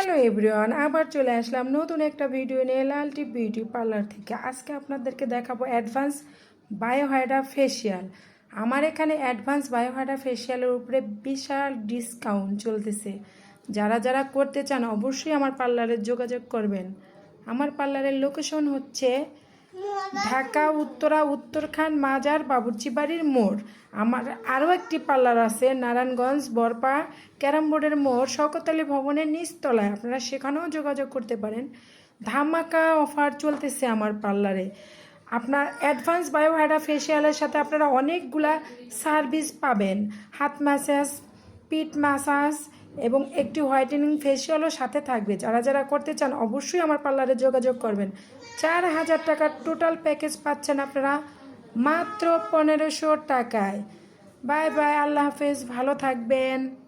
Hello everyone, আবার চলে আসলাম নতুন একটা ভিডিও নিয়ে লালটি বিউটি পার্লার থেকে। আজকে আপনাদেরকে দেখাবো অ্যাডভান্স বায়োহাইডা ফেসিয়াল আমার এখানে অ্যাডভান্স বায়োহাইডা ফেসিয়ালের উপরে বিশাল ডিসকাউন্ট চলতেছে। যারা যারা করতে চান অবশ্যই আমার পার্লারে যোগাযোগ করবেন। আমার পার্লারের লোকেশন হচ্ছে ঢাকা, উত্তরা, উত্তরখান, মাজার বাবুর্চি বাড়ির মোড়। আমার আরও একটি পার্লার আছে, নারায়ণগঞ্জ, বরপা, ক্যারাম বোর্ডের মোড় শকতালি ভবনের নিচতলায়। আপনারা সেখানেও যোগাযোগ করতে পারেন। ধামাকা অফার চলতেছে আমার পার্লারে। আপনার অ্যাডভান্স বায়োহাইডা ফেসিয়ালের সাথে আপনারা অনেকগুলা সার্ভিস পাবেন। হাত ম্যাসাজ পিট ম্যাসাজ এবং একটি হোয়াইটেনিং ফেসিয়ালও সাথে থাকবে। যারা যারা করতে চান, অবশ্যই আমার পার্লারে যোগাযোগ করবেন। চার হাজার টাকার টোটাল প্যাকেজ পাচ্ছেন আপনারা মাত্র পনেরোশো টাকায়। বাই বাই, আল্লাহ হাফেজ, ভালো থাকবেন।